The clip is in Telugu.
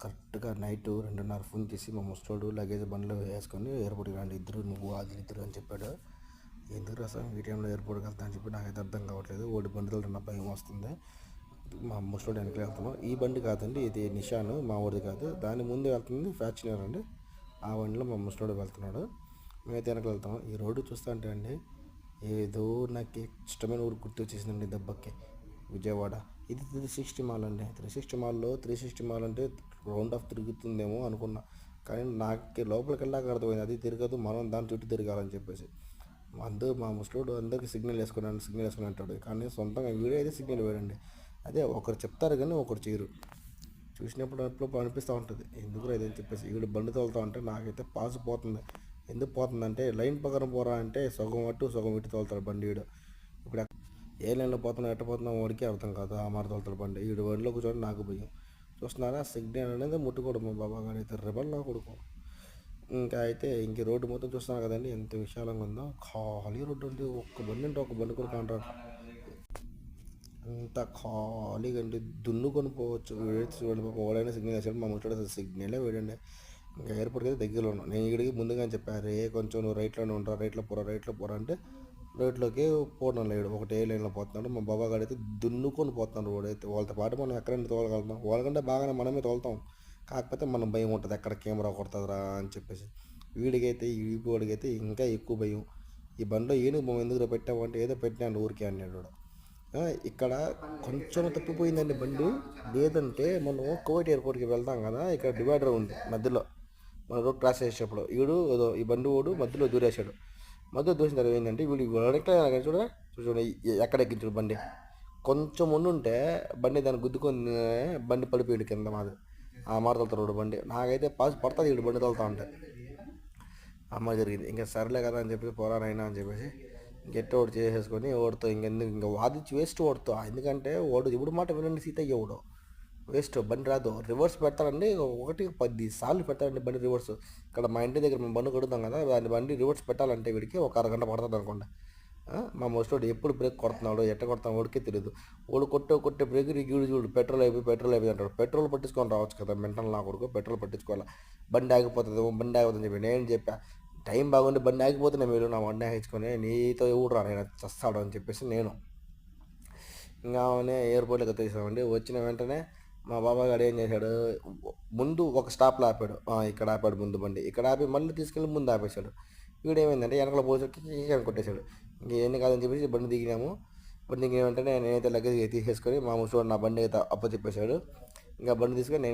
కరెక్ట్గా నైట్ రెండున్నర ఫోన్ చేసి మా ముస్టోడు లగేజ్ బండ్లో వేసుకొని ఎయిర్పోర్ట్కి రండి ఇద్దరు నువ్వు అది ఇద్దరు అని చెప్పాడు. ఎందుకు రసం ఈ టైంలో ఎయిర్పోర్ట్కి వెళ్తా అని చెప్పి నాకైతే అర్థం కావట్లేదు. ఓడి బండి నా భయం వస్తుంది. మా ముస్టోడు వెనక్కి వెళ్తున్నాం ఈ బండి కాదండి ఇది నిషాన్ మా ఊరిది కాదు. దాని ముందు వెళ్తుంది ఫ్యాక్చనర్ అండి. ఆ బండిలో మా ముస్టోడు వెళ్తున్నాడు. మేమైతే వెనక్కి వెళ్తాం. ఈ రోడ్డు చూస్తా అంటే అండి ఏదో నాకు ఇష్టమైన ఊరు గుర్తు వచ్చేసిందండి దెబ్బకి. విజయవాడ. ఇది త్రీ సిక్స్టీ మాల్ అండి. త్రీ సిక్స్టీ మాల్లో త్రీ సిక్స్టీ మాల్ అంటే రౌండ్ ఆఫ్ తిరుగుతుందేమో అనుకున్నా. కానీ నాకు లోపలికి వెళ్ళాక అర్థమైంది. అది తిరగదు మనం దాని చుట్టూ తిరగాలని చెప్పేసి. అందరూ మా ముసలోడు అందరికీ సిగ్నల్ వేసుకున్నాను సిగ్నల్ వేసుకుని అంటాడు. కానీ సొంతంగా వీడే అయితే సిగ్నల్ వేయండి అదే ఒకరు చెప్తారు కానీ ఒకరు చేయరు. చూసినప్పుడు అప్పుడు అనిపిస్తూ ఉంటుంది. ఎందుకు ఇదని చెప్పేసి. వీడు బండి తోలుతా ఉంటే నాకైతే పాస్ పోతుంది. ఎందుకు పోతుందంటే లైన్ ప్రకారం పోరా అంటే సగం అట్టు సగం ఇటు తోలుతాడు బండి వీడు ఇప్పుడు ఏ లైన్లో పోతున్నాం ఎట్ట పోతున్నాం వాడికి అర్థం కాదు. ఆ మాట తోలుతాడు ఈడు వీడు బండిలో కూర్చొని నాకు భయం. చూస్తున్నారా? సిగ్నల్ అనేది ముట్టుకోవడం మా బాబా గారు. అయితే రెబల్లో కొడుకు. ఇంకా అయితే ఇంక రోడ్డు మొత్తం చూస్తున్నారు కదండి ఎంత విశాలంగా ఉందో. ఖాళీ రోడ్డు ఉంది ఒక్క బండి అంటే ఒక బండి కూడా కాంట్రాక్ట్ అంత ఖాళీగా అండి. దున్నుకొని పోవచ్చు. వేసి వెళ్ళిపోక ఓడైనా సిగ్నల్ వేసాడు. మా ముట్టడ సిగ్నలే వేడండి. ఇంకా ఎయిర్పోర్ట్కి అయితే దగ్గరలో ఉన్నాను నేను ఇక్కడికి ముందుగా చెప్పారు ఏ కొంచెం నువ్వు రైట్లోనే ఉంటా రైట్లో పోరా రైట్లో పోరా అంటే రోడ్లోకి పోవడం లేడు ఒకటి ఏ లైన్లో పోతున్నాడు మా బాబా గారు అయితే దున్నుకొని పోతున్నాడు రోడ్ అయితే. వాళ్ళతో పాటు మనం ఎక్కడైనా తోలగలుగుతాం. వాళ్ళకంటే బాగానే మనమే తోలుతాం. కాకపోతే మనం భయం ఉంటుంది. ఎక్కడ కెమెరా కొడుతుందిరా అని చెప్పేసి. వీడికైతే ఈ ఇంకా ఎక్కువ భయం. ఈ బండిలో ఏనుగు బొమ్మ ఎందుకు పెట్టావు అంటే ఏదో పెట్టినాను ఊరికే అన్నాడు ఇక్కడ కొంచెం తప్పిపోయిందండి బండి. లేదంటే మనం కోవిట్ ఎయిర్పోర్ట్కి వెళ్తాం కదా ఇక్కడ డివైడర్ ఉంది మధ్యలో. మన రోడ్ క్రాస్ చేసేటప్పుడు. వీడు ఏదో ఈ బండి ఓడు మధ్యలో దూరేశాడు. మధ్యలో దోసిన తర్వాత ఏంటంటే వీడు వెనక చూడ చూడండి ఎక్కడ ఎక్కించుడు బండి. కొంచెం ఉండుంటే బండి దాన్ని గుద్దుకొని బండి పడిపోయాడు కింద మాది. ఆ మాట తోలుతాడు బండి. నాకైతే పాస్ పడుతుంది వీడు బండి తలుతా ఉంటే. అమ్మ జరిగింది. ఇంకా సర్లే కదా అని చెప్పి పోరానైనా అని చెప్పేసి గట్టి ఓడి చేసేసుకొని ఓడితో ఇంకెందుకు ఇంకా వాదించి వేస్ట్ ఓడుతో. ఎందుకంటే ఓడు ఇప్పుడు మాట వినండి సీతయ్య ఓడు. వేస్ట్ బండి రాదు. రివర్స్ పెడతాడండి ఒకటి పది సార్లు పెడతాడండి బండి రివర్స్. ఇక్కడ మా ఇంటి దగ్గర మేము బండి కొడుతాం కదా దాని బండి రివర్స్ పెట్టాలంటే వీడికి ఒక అరగంట పడుతుంది అనుకోండి. మా మోస్టోడు ఎప్పుడు బ్రేక్ కొడుతున్నాడు ఎట్ట కొడుతున్నాడు ఓడికే తెలియదు వాడు కొట్టే కొట్టే బ్రేక్ రిగ్యూడు చూడు పెట్రోల్ అయిపోయి పెట్రోల్ అయిపోయి అంటాడు. పెట్రోల్ పట్టించుకొని రావచ్చు కదా మెంటల్ నా కొడుకు పెట్రోల్ పట్టించుకోవాలి. బండి ఆగిపోతుంది బండి ఆగిపోతుందని చెప్పి నేను చెప్పా. టైం బాగుండి బండి ఆగిపోతున్నాయి మీరు నా బండి ఆగించుకొని నీతో ఎవడు నేను చస్తాడు అని చెప్పేసి నేను. ఇంకా ఎయిర్పోర్ట్లోకి వచ్చేసామండి వచ్చిన వెంటనే మా బాబా గారు ఏం చేశాడు? ముందు ఒక స్టాప్లో ఆపాడు ఇక్కడ ఆపాడు ముందు బండి. ఇక్కడ ఆపి మళ్ళీ తీసుకెళ్ళి ముందు ఆపేశాడు. వీడు ఏమైందంటే వెనకాల పోసేకి అని కొట్టేశాడు. ఇంకేం కాదని చెప్పేసి బండి దిగినాము. బండి దిగిన వెంటనే నేనైతే లగేజ్ తీసేసుకొని మా ముసోడు నా బండి అయితే అప్పచెప్పేశాడు. ఇంకా బండి తీసుకొని నేను